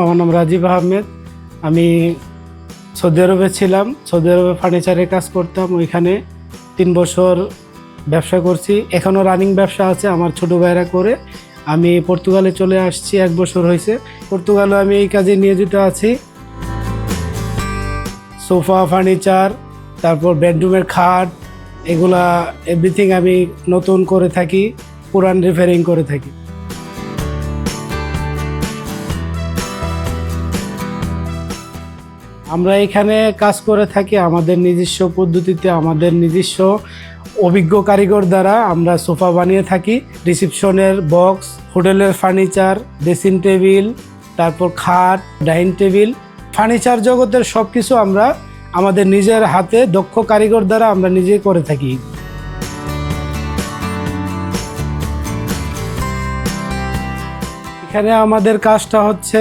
আমার নাম রাজীব আহমেদ। আমি সৌদি আরবে ছিলাম। সৌদি আরবে ফার্নিচারের কাজ করতাম। ওইখানে তিন বছর ব্যবসা করছি। এখনও রানিং ব্যবসা আছে আমার ছোটো ভাইরা করে। আমি পর্তুগালে চলে আসছি, এক বছর হয়েছে। পর্তুগালে আমি এই কাজে নিয়োজিত আছি। সোফা ফার্নিচার তারপর বেডরুমের খাট, এগুলা এভরিথিং আমি নতুন করে থাকি, পুরান রিপেয়ারিং করে থাকি। আমরা এখানে কাজ করে থাকি আমাদের নিজস্ব পদ্ধতিতে, আমাদের নিজস্ব অভিজ্ঞ কারিগর দ্বারা আমরা সোফা বানিয়ে থাকি। রিসিপশনের বক্স, হোটেলের ফার্নিচার, ড্রেসিং টেবিল, তারপর খাট, ডাইনিং টেবিল, ফার্নিচার জগতের সব কিছু আমরা আমাদের নিজের হাতে দক্ষ কারিগর দ্বারা আমরা নিজে করে থাকি। এখানে আমাদের কাজটা হচ্ছে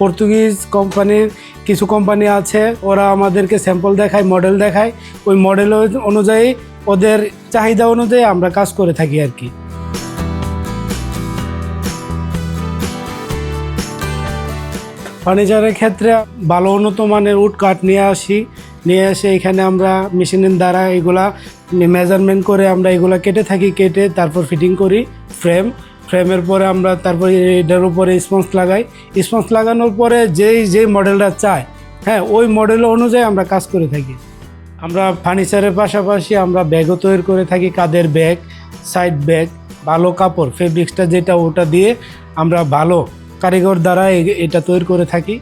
পর্তুগিজ কোম্পানির কিছু কোম্পানি আছে, ওরা আমাদেরকে স্যাম্পল দেখায় মডেল দেখায়। ওই মডেল অনুযায়ী ওদের চাহিদা অনুযায়ী আমরা কাজ করে থাকি আর কি। ফার্নিচারের ক্ষেত্রে ভালো উন্নত মানের উড কাঠ নিয়ে আসি, নিয়ে এসে এখানে আমরা মেশিনের দ্বারা এগুলা মেজারমেন্ট করে আমরা এগুলা কেটে থাকি, কেটে তারপর ফিটিং করি ফ্রেম ফ্রেমের পরে আমরা তারপরে এটার উপরে স্পঞ্জ লাগাই। স্পঞ্জ লাগানোর পরে যেই যেই মডেলটা চায় হ্যাঁ ওই মডেল অনুযায়ী আমরা কাজ করে থাকি। আমরা ফার্নিচারের পাশাপাশি আমরা ব্যাগও তৈরি করে থাকি, কাদের ব্যাগ, সাইড ব্যাগ, ভালো কাপড়, ফেব্রিক্সটা যেটা ওটা দিয়ে আমরা ভালো কারিগর দ্বারা এটা তৈরি করে থাকি।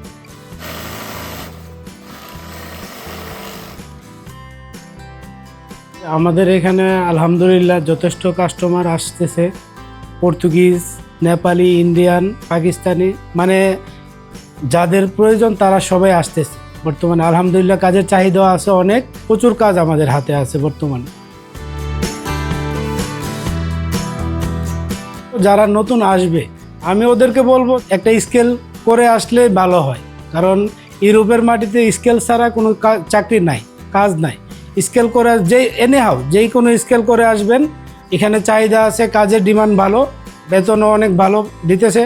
আমাদের এখানে আলহামদুলিল্লাহ যথেষ্ট কাস্টমার আসতেছে। পর্তুগিজ, নেপালি, ইন্ডিয়ান, পাকিস্তানি মানে যাদের প্রয়োজন তারা সবাই আসতেছে। বর্তমানে আলহামদুলিল্লাহ কাজের চাহিদা আছে অনেক, প্রচুর কাজ আমাদের হাতে আছে বর্তমানে। যারা নতুন আসবে, আমি ওদেরকে বলব একটা স্কেল করে আসলে ভালো হয়। কারণ ইউরোপের মাটিতে স্কেল ছাড়া কোনো চাকরি নাই, কাজ নাই। স্কেল করে যেই এনে হাও যেই কোনো স্কেল করে আসবেন এখানে চাহিদা আছে কাজের ডিমান্ড ভালো বেতনও অনেক ভালো দিতেছে।